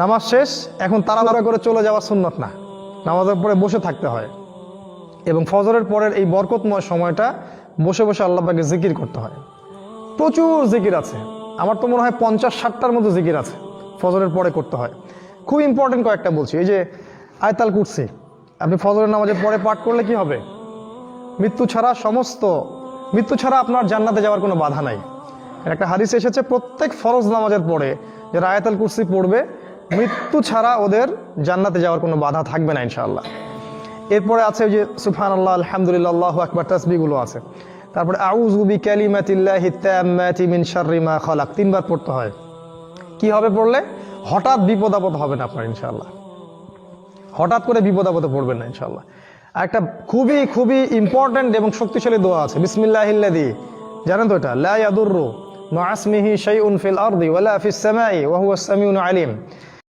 নামাজ শেষ, এখন তাড়াহুড়া করে চলে যাওয়া সুন্নত না। নামাজের পরে বসে থাকতে হয়। এবং ফজরের পরের এই বরকতময় সময়টা বসে বসে আল্লাহকে জিকির করতে হয়। প্রচুর জিকির আছে। আমার তো মনে হয় পঞ্চাশ, ষাটটার মতো জিকির আছে ফজরের পরে করতে হয়। খুব ইম্পর্টেন্ট কয়েকটা বলছি। এই যে আয়তাল কুরসি, আপনি ফজরের নামাজের পরে পাঠ করলে কি হবে? মৃত্যু ছাড়া সমস্ত, মৃত্যু ছাড়া আপনার জান্নাতে যাওয়ার কোনো বাধা নাই। একটা হাদিস এসেছে, প্রত্যেক ফরজ নামাজের পরে যারা আয়াতাল কুরসি পড়বে মৃত্যু ছাড়া ওদের জান্নাতে যাওয়ার কোনো বাধা থাকবে না, ইনশাআল্লাহ। এরপরে আছে যে সুফান আল্লাহ আলহামদুলিল্লাহ আকবার তাসবিগুলো আছে। তারপরে আউজুবি ক্যালিমাতিল্লাহি তাম্মাতি মিন শাররি মা খালাক। তিনবার পড়তে হয়। কি হবে পড়লে? হঠাৎ বিপদ আপদ হবে না আপনার, ইনশাআল্লাহ। হঠাৎ করে বিপদ আপদে পড়বেন না ইনশাল্লাহ একটা খুবই খুবই ইম্পর্ট্যান্ট এবং শক্তিশালী দোয়া আছে। বিসমিল্লাহিল্লাদি জানেন তো এটা? লা ইয়াদুররু মাআসমিহি শাইউন ফিল আরদি ওয়ালা ফিস সামাই ওয়া হুয়া সামিউন আলিম।